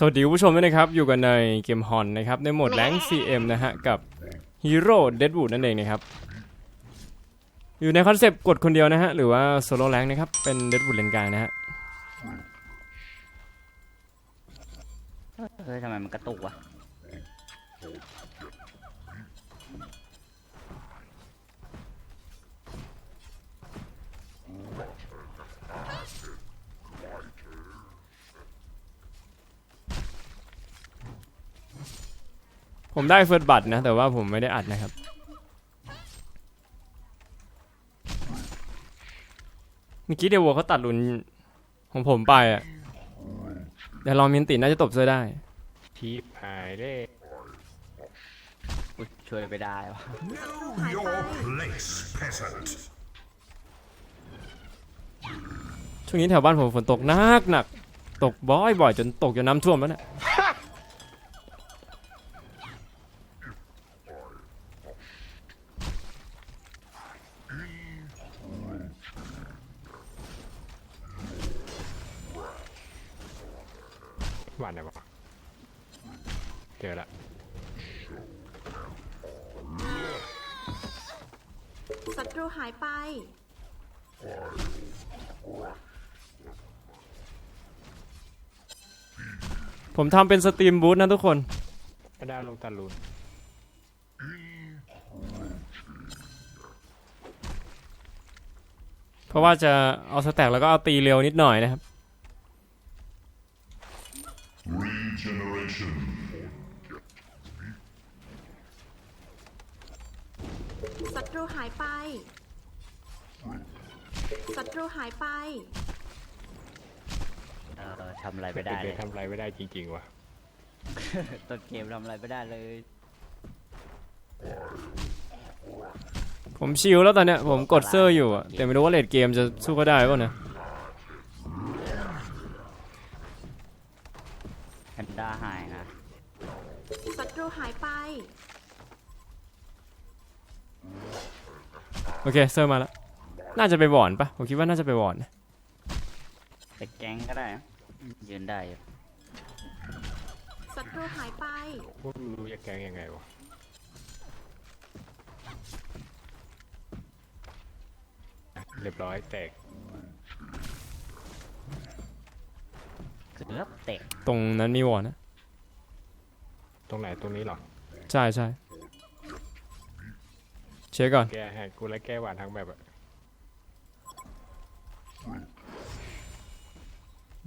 สวัสดีผู้ชมด้วยนะครับ อยู่กันในเกมฮอนนะครับ ในโหมดแรง CM นะฮะ กับฮีโร่เดดบูดนั่นเองนะครับ อยู่ในคอนเซปต์กดคนเดียวนะฮะ หรือว่าโซโล่แรงนะครับ เป็นเดดบูดเลนกายนะฮะ เฮ้ยทำไมมันกระตุกวะ ผมได้เฟิร์สบัตนะ แต่ว่าผมไม่ได้อัดนะครับ เมื่อกี้เดวโวเขาตัดลุนของผมไปอะเดี๋ยวลองมินติน่าจะตบเสื้อได้ ทีบหายเลย อุ๊ยช่วยไปได้วะ Know your place, peasant. ช่วงนี้แถวบ้านผมฝนตกหนักหนักตกบ่อยบ่อยๆจนตกจนน้ำท่วมแล้วเนี่ย หวานไหนวะเจอละศัตรูหายไป ผมทำเป็นสตรีมบูธนะทุกคนก็ได้ลงตาลูนเพราะว่าจะเอาสแต็กแล้วก็เอาตีเร็วนิดหน่อยนะครับ Regeneration. ศัตรูหายไป ศัตรูหายไป เออทำอะไรไม่ได้เด็เลกย ๆทำอะไรไม่ได้จริงๆว่ะ ต้นเกมทำอะไรไม่ได้เลยผมชิลแล้วตอนเนี้ยผมกดเซอร์อยู่อะแต่ไม่รู้ว่าเลดเกมจะสู้ก็ได้ป่ะนะ แพนด้าหายนะ ศัตรูหายไป โอเคเซอร์มาแล้ว น่าจะไปวอนปะผมคิดว่าน่าจะไปวอนนะไปแก๊งก็ได้นะยืนได้อยู่ศัตรูหายไป พวกรู้จะแกล้งยังไงวะเรียบร้อยแตกเกือบเตะตรงนั้นมีวอนนะ ตรงไหนตรงนี้เหรอ ใช่ใช่เช็คก่อน แก้ให้กูและแก้หวานทั้งแบบอะ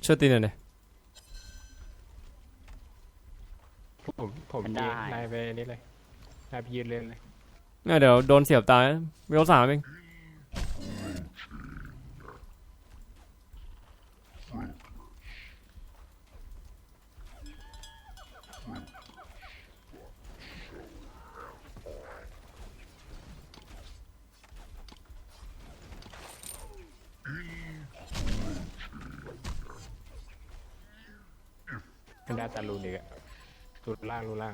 ช่วยตีหน่อยดิผมผมยืนนายไปอันนี้เลยนายไปยืนเล่นเลย เนี่ยเดี๋ยวโดนเสียบตายนะเวลสามเอง นด้าตาลูนอีกอะรูล่างรูล่าง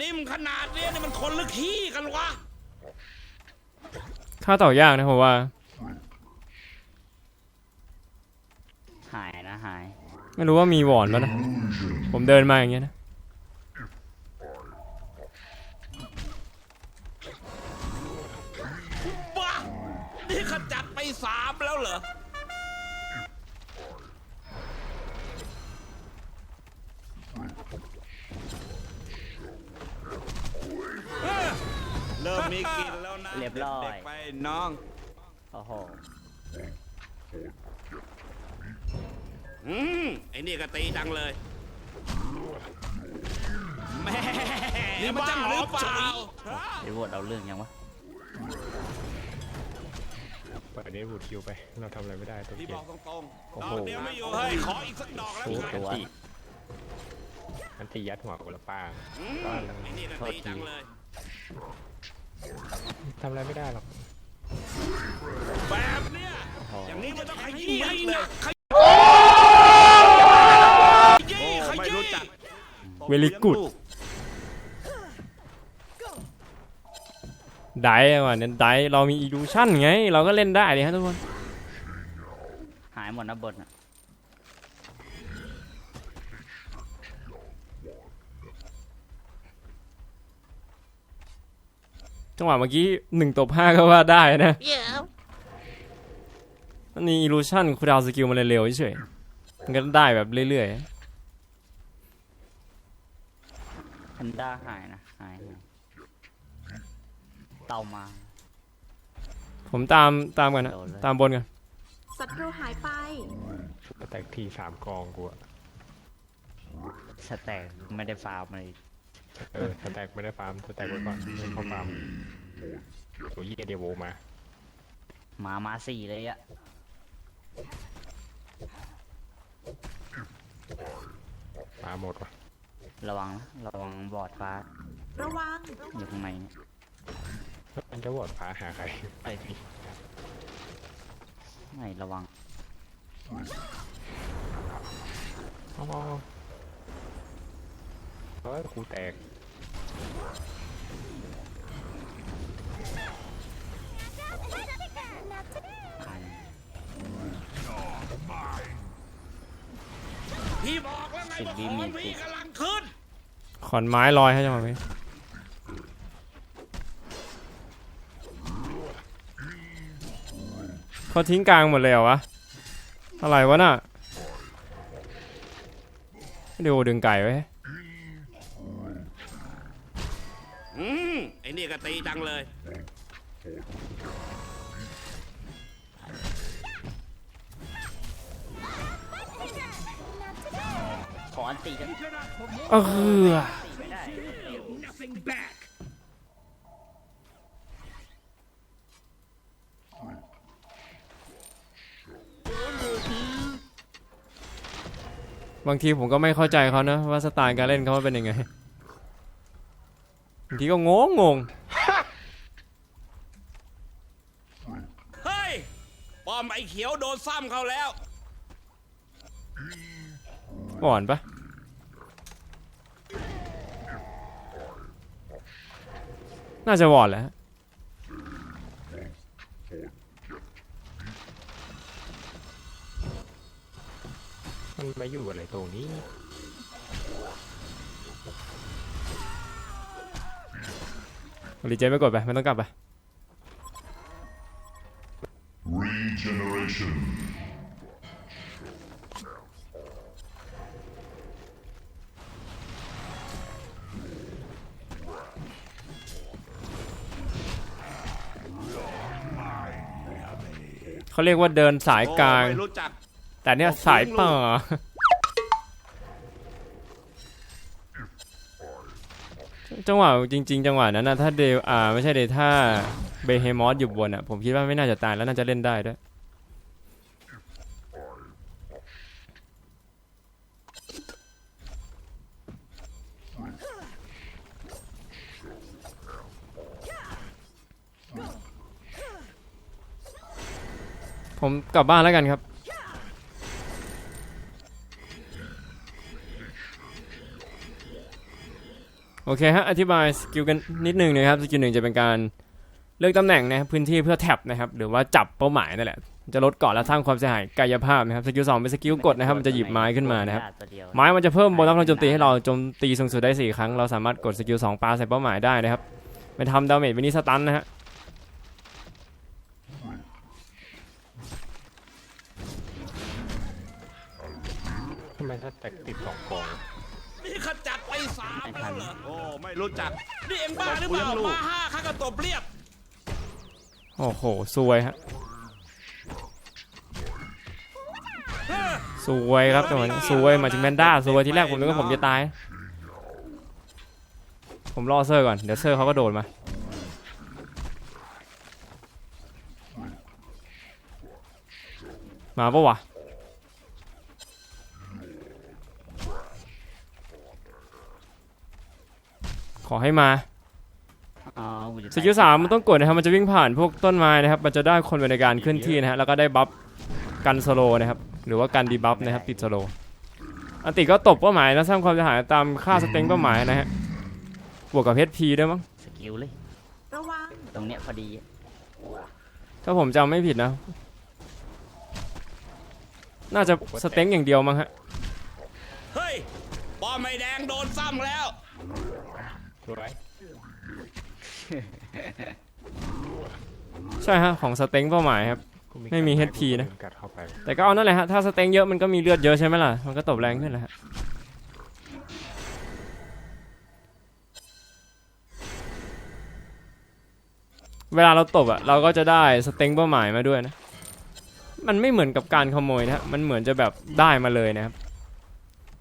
นิ่มขนาดเนี้ยนี่มันคนหรือขี้กันวะค่าต่อยากนะผมว่า หายนะหาย ไม่รู้ว่ามีวอนป่ะนะ ผมเดินมาอย่างเงี้ยนะ เหรอ เริ่มมีกลินแล้วนะเรียบร้อยเด็กๆไปน้อง โอ้โห อืมไอ้นี่ก็ตีจังเลยแม่นี่มันจะหอมเปล่า ไอ้วดเอาเรื่องยังวะ เปิดนี้บูดคิวไป เราทำอะไรไม่ได้ตัวพี่เกบมอกตรงโอ้ๆโหดอกเดียวไม่อยู่เฮ้ยขออีกสักดอกแล้วโอ้กันตัวอันตียัดหัวกูละป้าอืมไอ้นี่ก็ตีจังเลยทำอะไรไม่ได้หรอก แบบเนี้ยโอ้โหอย่างนี้มันต้องขยี้ให้หนักขยี้ขยี้ Very good ได้ว่ะเนี่ยได้เรามีอีลูชั่นไง เราก็เล่นได้เลยฮะทุกคน หายหมดนะบทน่ะจังหวะเมื่อกี้หนึ่งตบห้าก็ว่าได้นะอันนี้อีลูชั่นคูดาวสกิลมันเร็วๆเฉยๆมันก็ได้แบบเรื่อยแพนด้าหายนะ หายหาย เต่ามาๆผมตามตามกันนะ โดนเลย ตามบนกัน ศัตรูหายไปสแต็กทีสามกองกูอะสแต็กไม่ได้ฟาร์มเลย เออสแต็กไม่ได้ฟาร์มสแต็กไว้ก่อนไม่เข้าฟาร์มโอ้ยเหี้ยเดยวโวมา หมามาสี่เลยอะมาหมดว่ะระวังนะระวังบอดฟ้าระวัง อยู่ข้างในเนี่ยแล้ว มันจะวอดพาหาใครเอ้ยไม่ระวังอ๋อเฮ้ยครูแตกพี่บอกแล้วไงว่าของพี่กำลังขึ้นขอนไม้ลอยให้จังหวะนี้ เขาทิ้งกลางหมดเลยเหรอวะ อะไรวะน่ะเดี๋ยวดึงไก่ไว้อืมไอ้นี่ก็ตีจังเลย ขออันตีกันเออไม่ได้ nothing back บางทีผมก็ไม่เข้าใจเขานะว่าสไตล์การเล่นเขาเป็นยังไงบางทีก็งงงงเฮ้ยป้อมไอ้เขียวโดนซ้ำเขาแล้ว อ่อนปะน่าจะวอดแหล้ว มันไม่อยู่อะไรตรงนี้ รีเจนไม่กดไปไม่ต้องกลับไป Regeneration. เขาเรียกว่าเดินสายกลาง โอ้ไม่รู้จัก แต่เนี่ยสายป่าจังหวะจริง ๆ จังหวะนั้นนะถ้าเดวอ่าไม่ใช่เดวถ้าเบเฮมอสอยู่บนอะผมคิดว่าไม่น่าจะตายแล้วน่าจะเล่นได้ด้วยผมกลับบ้านแล้วกันครับ โอเคฮะ อธิบายสกิลกันนิดหนึ่งนะครับ สกิลหนึ่งจะเป็นการเลือกตำแหน่งนะครับพื้นที่เพื่อแท็บนะครับ หรือว่าจับเป้าหมายนั่นแหละ จะลดเกาะและสร้างความเสียหายกายภาพนะครับ สกิลสองเป็นสกิลกดนะครับ มันจะหยิบไม้ขึ้นมานะครับตัวเดียวไม้มันจะเพิ่มโบนัสพลังโจมตีให้เราโจมตีสูงสุดได้4ครั้ง เราสามารถกดสกิล2ปาใส่เป้าหมายได้นะครับไปทำดาเมจวินิสตันนะฮะทำไมสแต็กติดสองกองนี่ขจัดไป สามแล้วเหรอ โอ้ ไม่รู้จัก นี่เอ็งบ้าหรือเปล่ามาห้าข้าก็ตบเรียบ โอ้โหซวยฮะซวยครับจังหวะนี้ซวยมาถึงแมนด้าซวยที่แรกผมนึกว่าผมจะตาย ผมรอเซอร์ก่อน เดี๋ยวเซอร์เขาก็โดดมา มาปะวะ ขอให้มาอ๋อกูจะสกิลสามมันต้องกดนะครับ มันจะวิ่งผ่านพวกต้นไม้นะครับ มันจะได้คนเป็นในการเคลื่อนที่นะฮะ แล้วก็ได้บัฟกันสโลว์นะครับ หรือว่ากันดีบัฟนะครับ ติดสโลว์อันติก็ตบเป้าหมายแล้วสร้างความเสียหายตามค่าสเต็งเป้าหมายนะฮะ บวกกับ HP ด้วยมั้ง สกิลเลย ระวังงตรงเนี้ยพอดี ถ้าผมจำไม่ผิดนะ น่าจะสเต็งอย่างเดียวมั้งฮะ เฮ้ยป้อมไอ้แดงโดนซ้ำแล้ว สวย ใช่ฮะของสเต็งเป้าหมายครับกูไม่มีการ HP นะกูกัดเข้าไปแต่ก็เอานั่นแหละฮะถ้าสเต็งเยอะมันก็มีเลือดเยอะใช่ไหมล่ะมันก็ตบแรงขึ้นแหละฮะเวลาเราตบอะเราก็จะได้สเต็งเป้าหมายมาด้วยนะ มันไม่เหมือนกับการขโมยนะฮะมันเหมือนจะแบบได้มาเลยนะครับ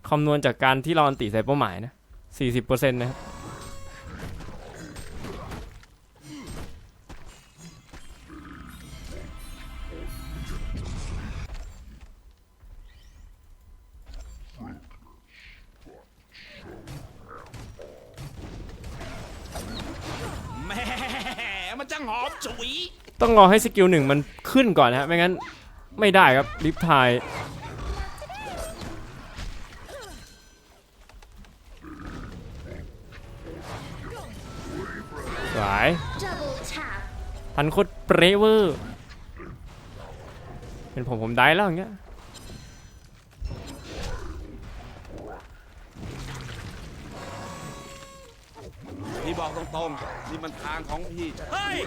คำนวณจากการที่เราอันติใส่เป้าหมายนะ40%นะครับ มันจังหอมฉุยต้องรอให้สกิลหนึ่งมันขึ้นก่อนนะฮะไม่งั้นไม่ได้ครับลิฟทายสวยพันโคตรเปรเวอร์ เป็นผมผมได้แล้วอย่างเงี้ย บอกตรงๆ นี่มันทางของพี่ เฮ้ย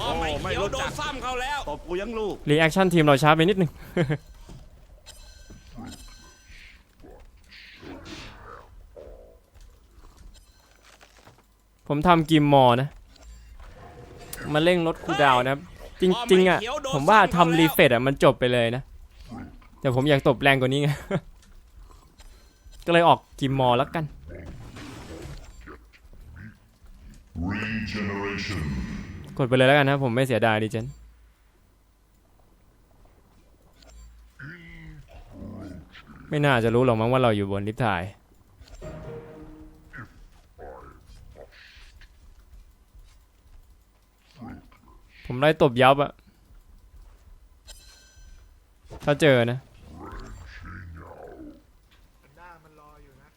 ป้อมไอ้โอ้ไม่เขียวรู้โดจันกซ้ำเขาแล้ว ตบกูยังลูก รีแอคชั่นทีมเราช้าไปนิดนึง ผมทำกิมมอร์นะ มาเร่งลดคูลดาวน์นะครับ จริงๆอะ ผมว่าทำรีเฟรชอะมันจบไปเลยนะ แต่ผมอยากตบแรงกว่านี้ไง ก็เลยออกกิมมอร์แล้วกัน กดไปเลยแล้วกันนะผมไม่เสียดายดิเจนไม่น่าจะรู้หรอกมั้งว่าเราอยู่บนลิฟต์ถ่าย ผมไล่ตบยับอะถ้าเจอนะแพนด้ามันรออยู่นะ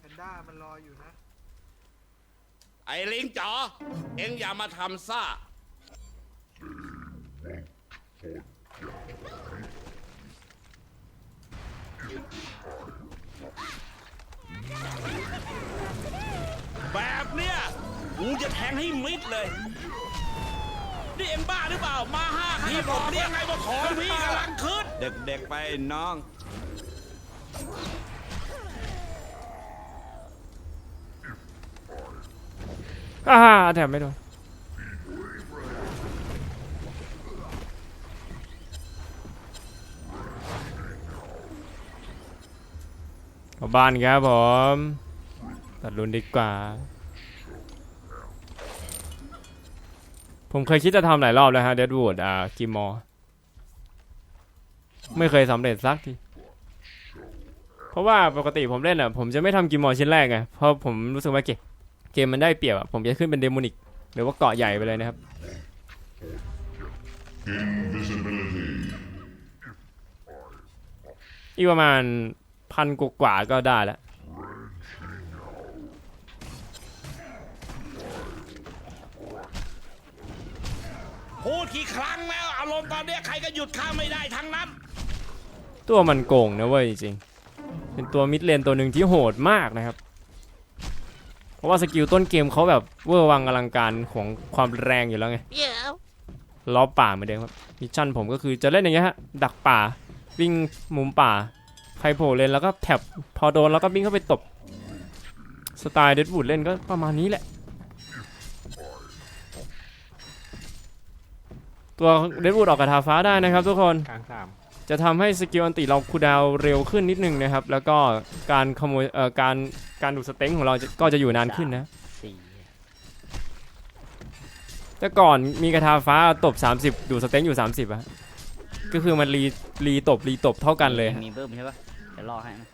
แพนด้ามันรออยู่นะ ไอ้ลิงจ๋อ เอ็งอย่ามาทำซ่า แบบเนี้ยกูจะแทงให้มิดเลย นี่เอ็งบ้าหรือเปล่า มาห้าพี่บอกเรียกไงว่าของพี่กำลังขึ้น เด็กๆไปน้อง อ่าแถมไม่โดนกลับบ้านครับผม ตัดรุนดีกว่า ผมเคยคิดจะทำหลายรอบแล้วฮะเดดวูดอ่ากิมมอร์ไม่เคยสำเร็จสักทีเพราะว่าปกติผมเล่นอะ ผมจะไม่ทำกิมมอร์ชิ้นแรกไงเพราะผมรู้สึกว่าเกม เกมมันได้เปรียบอะผมจะขึ้นเป็นเดโมนิกหรือว่าเกาะใหญ่ไปเลยนะครับ Invisibility. อีกประมาณพันกว่าๆก็ได้แล้วพูดกี่ครั้งแล้วอารมณ์ตอนเนี้ยใครก็หยุดข้าไม่ได้ทั้งนั้น ตัวมันโกงนะเว้ยจริงๆเป็นตัวมิดเลนตัวหนึ่งที่โหดมากนะครับเพ ราะว่าสกิลต้นเกมเขาแบบเวอร์วังอลังการของความแรงอยู่แล้วไงล้อป่าเหมือนเดิมครับมิชชั่นผมก็คือจะเล่นอย่างเงี้ยฮะดักป่าวิ่งมุมป่าใครโผล่เลนแล้วก็แท็บพอโดนแล้วก็วิ่งเข้าไปตบสไตล์เดดวูดเล่นก็ประมาณนี้แหละ ตัวเดดวูดออกกระทาฟ้าได้นะครับทุกคนกลางสาม จะทำให้สกิลอันติเราคูลดาวน์เร็วขึ้นนิดนึงนะครับ แล้วก็การขโมยเอ่อการการดูดสเต็งของเราจะก็จะอยู่นานขึ้นนะสี่แต่ก่อนมีกระทาฟ้าตบ 30 ดูดสเต็งอยู่ 30อะก็คือมันรีรีตบรีตบเท่ากันเลยฮะมีเบิ้มใช่ปะเดี๋ยวรอให้นะ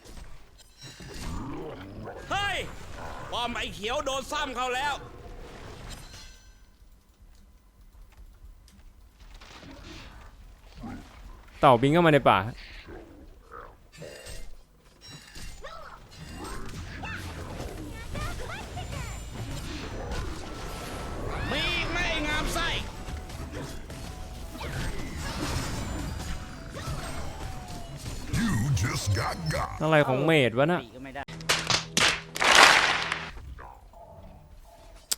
เฮ้ยป้อมไอ้เขียวโดนซ้ำเขาแล้ว เต่าบิงเข้ามาในป่า You just got got. อะไรของเมดวะน่ะ ปีก็ไม่ได้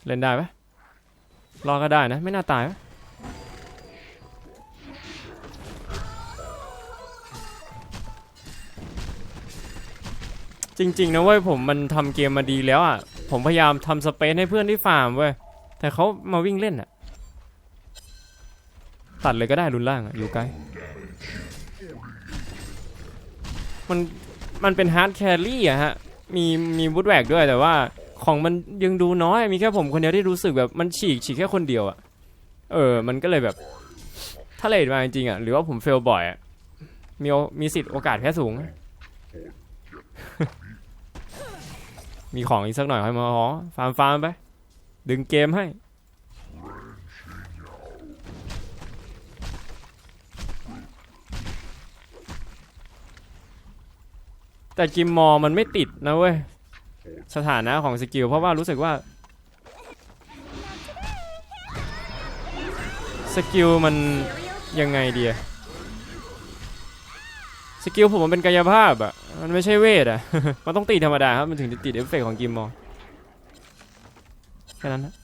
เล่นได้ปะรอก็ได้นะ ไม่น่าตายปะ จริงๆนะเว้ยผมมันทำเกมมาดีแล้วอะ ผมพยายามทำสเปซให้เพื่อนที่ฟาร์มเว้ย แต่เขามาวิ่งเล่นอะ ตัดเลยก็ได้รุนล่างอะ อยู่ไกล มัน มันเป็นฮาร์ดแครี่อะฮะ มีมีบูทแวกด้วยแต่ว่าของมันยังดูน้อย มีแค่ผมคนเดียวที่รู้สึกแบบมันฉีกฉีกแค่คนเดียวอะเออ มันก็เลยแบบ ถ้าเลดมาจริงๆอะหรือว่าผมเฟลบ่อยอะมีมีสิทธิ์โอกาสแพ้สูง มีของอีกสักหน่อยค่อยมาหอฟาร์มฟาร์มไป ดึงเกมให้ แต่จิมมอมันไม่ติดนะเว้ย สถานะของสกิล เพราะว่ารู้สึกว่า สกิลมันยังไงเดีอะสกิลผมมันเป็นกายภาพอะ มันไม่ใช่เวทอะมันต้องตีธรรมดาครับ มันถึงจะติดเอฟเฟกต์ของกิมมอร์แค่นั้นนะ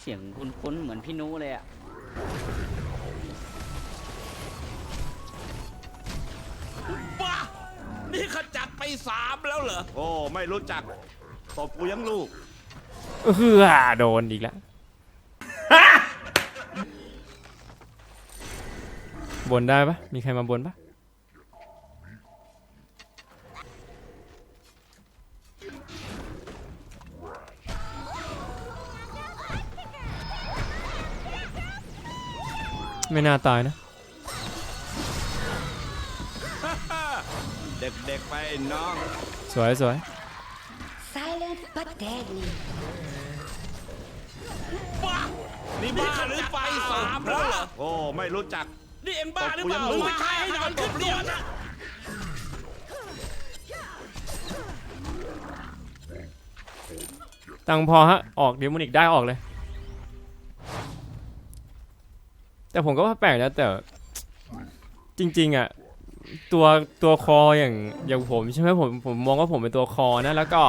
เสียงคุ้นๆเหมือนพี่นุเลยอะ บ้า นี่ขจัดไปสามแล้วเหรอ โอ้ ไม่รู้จักตบกูยังลูก เออโดนอีกแล้ว บนได้ปะมีใครมาบนปะไม่น่าตายนะ เด็กๆไปน้อง สวยสวย Silent but deadly. บ้านี่บ้าหรือไปสามแล้วเหรอโอ้ ไม่รู้จัก นี่เอ็งบ้าหรือเปล่าไม่ใช่ให้นอนขึ้นเดียวนะตังค์พอฮะ ออกเดมอนิกได้ออกเลย แต่ผมก็ว่าแปลกนะแต่ จริง ๆ อะ ตัวตัวคออย่างอย่างผมใช่ไหมผมผมมองว่าผมเป็นตัวคอนะ แล้วก็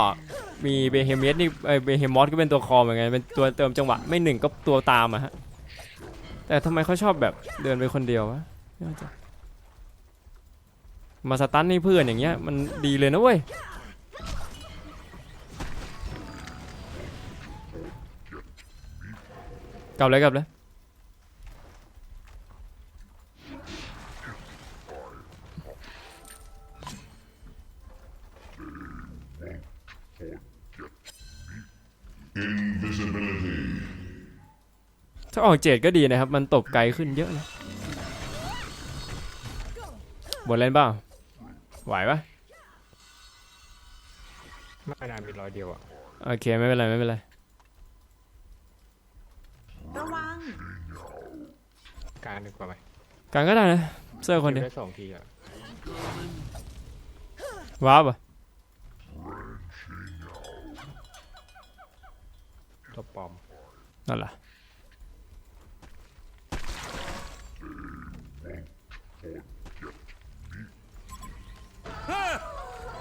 มีเบเฮเมสนี่เอยเบเฮมอสก็เป็นตัวคอเหมือนกันเป็นตัวเติมจังหวะไม่หนึ่งก็ตัวตามอะฮะ แต่ทำไมเขาชอบแบบเดินไปคนเดียววะมาใจมาสตันให้เพื่อนอย่างเงี้ยมันดีเลยนะเว้ยกลับเลยกลับเลย ถ้าออกเจดก็ดีนะครับ มันตบไกลขึ้นเยอะเลยบนเล่นเปล่าไหวปะไม่นานมีร้อยเดียวอะโอเคไม่เป็นไรไม่เป็นไรระวังการดีกว่าไหมการก็ได้นะเสื้อคนเดียวได้สองทีอะว้าวปะตัวปลอมนั่นแหละ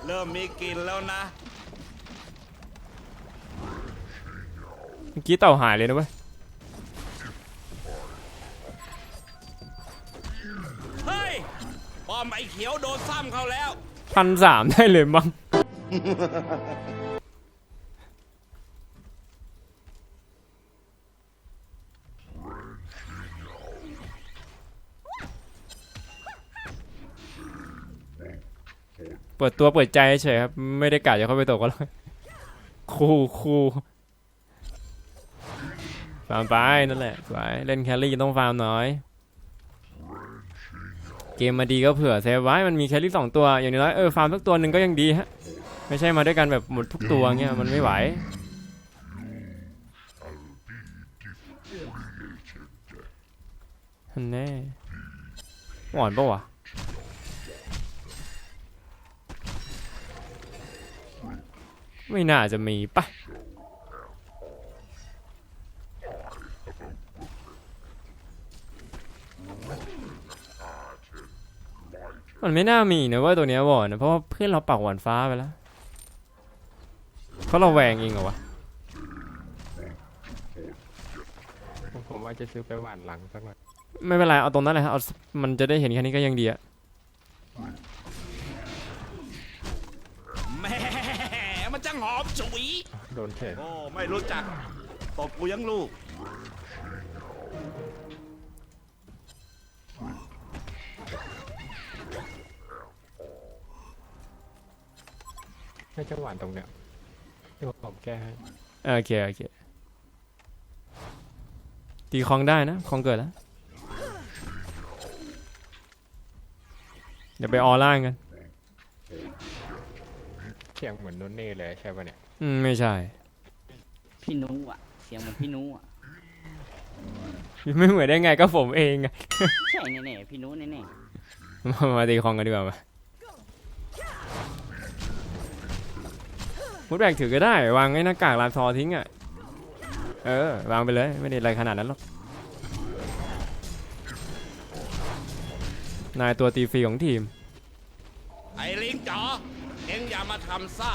เริ่มมีกลินแล้วนะ เมื่อกี้เต่าหายเลยนะเว้ย เฮ้ยปอมไอ้เขียวโดนซ้ำเขาแล้ว พันสามได้เลยมั้ง เปิดตัวเปิดใจเฉยครับ ไม่ได้กะจะเข้าไปตกก็เลยคูคูฟาร์มไปนั่นแหละสวยเล่นแครี่ต้องฟาร์มน้อย เกมมาดีก็เผื่อเซฟไว้มันมีแครี่สองตัวอย่างน้อยเออฟาร์มสักตัวหนึ่งก็ยังดีฮะไม่ใช่มาด้วยกันแบบหมดทุกตัวเงี้ยมันไม่ไหวนแน่อ่อนปะวะ ไม่น่าจะมีปะมันไม่น่ามีนะเว่าตัวเนี้ยบอกนะเพราะว่าเพื่อนเราปักหวานฟ้าไปแล้วเขาเราแวงเองเหรอวะผมผมว่าจะซื้อไปหวานหลังสักหน่อยไม่เป็นไรเอาตรงนั้นแหละฮะเอามันจะได้เห็นแค่นี้ก็ยังดีอะ โดนเฉยโอ้ไม่รู้จักตบกูยังลูกไม่จะหวานตรงเนี้ยเดี๋ยวผมแก้ให้โอเค โอเค ตีคลองได้นะคลองเกิดแล้ว เดี๋ยวไปออล่างกัน เสียงเหมือนโนนเน่เลยใช่ปะเนี่ย อืมไม่ใช่ พี่นุ้อะ เสียงเหมือนพี่นุ้อะ ไม่เหมือนได้ไงก็ผมเองอะ ใช่แน่ๆพี่นุ้แน่มามาตีคลองกันดีกว่ามามุดแบกถือก็ได้ วางไอ้หน้ากากลานทอทิ้งอะ เออ วางไปเลย ไม่ได้อะไรขนาดนั้นหรอก นายตัวตีฟรีของทีม ไอ้ลิงจ๋อเอ็งอย่ามาทำซ่า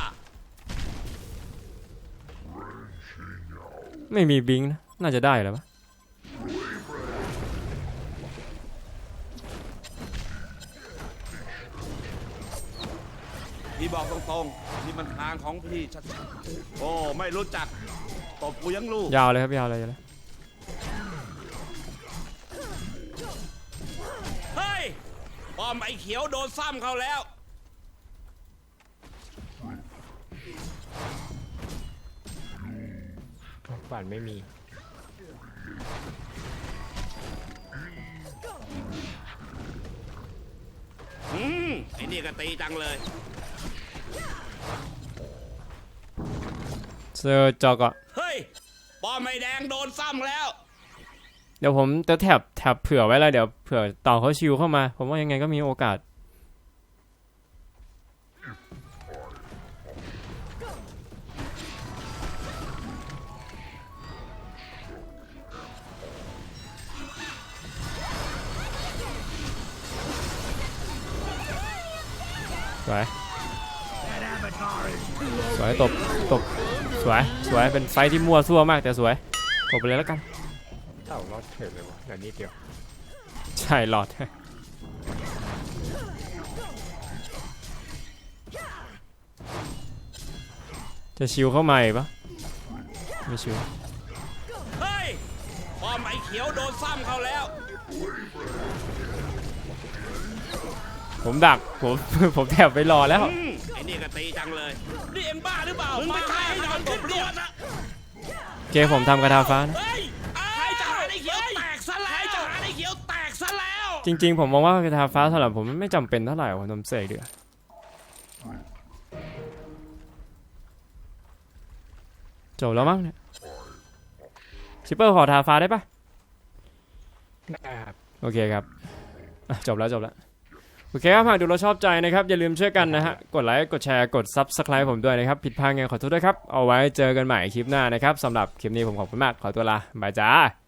ไม่มีบิงนะ น่าจะได้แล้วปะพี่บอกตรงๆนี่มันทางของพี่ชัดๆโอ้ ไม่รู้จักตบกูยังลูกยาวเลยครับยาวเลยยาวเลยเฮ้ยป้อมไอ้เขียวโดนซ้ำเขาแล้ว หวานไม่มี อืมไอ้นี่ก็ตีจังเลยเซอร์จอกอะเฮ้ยป้อมไอ้แดงโดนซ้ำแล้ว เดี๋ยวผมจะแท็บแท็บเผื่อไว้แล้วเดี๋ยวเผื่อต่อเขาชิวเข้ามา ผมว่ายังไงก็มีโอกาส วยสวยตบตบสวยสวยเป็นไฟท์ที่มั่วซั่วมากแต่สวยตบไปเลยแล้วกันเต่ารอดเฉยเลยวะเดี๋ยวนิดเดียวใช่หลอดจะชิวเข้ามาอีกปะไม่ชิวเฮ้ยป้อมไอ้เขียวโดนซ้ำเขาแล้ว ผมดักผมผมแถบไปรอแล้วอืมไอ้นี่ก็ตีจังเลยนี่เอ็งบ้าหรือเปล่ามึงไม่ใช่ให้นอนขึ้นเรือนะเกมผมทำกระทาฟ้านะเฮ้ยใครจะหาไอ้เขียวแตกซะแล้วใครจะหาไอ้เขียวแตกซะแล้วจริง ๆ ผมมองว่ากระทาฟ้าสำหรับผมมันไม่จำเป็นเท่าไหร่ผมทำเสกดีกว่าจบแล้วมั้งเนี่ยชิปเปอร์ขอทาฟ้าได้ปะได้ครับโอเคครับอะจบแล้วจบแล้ว โอเคครับหากดูเราชอบใจนะครับ อย่าลืมช่วยกันนะฮะ กดไลค์ กดแชร์ กด Subscribe ผมด้วยนะครับ ผิดพลาดไงขอโทษด้วยครับ เอาไว้เจอกันใหม่คลิปหน้านะครับสำหรับคลิปนี้ผมขอบคุณมาก ขอตัวลาบายจ้า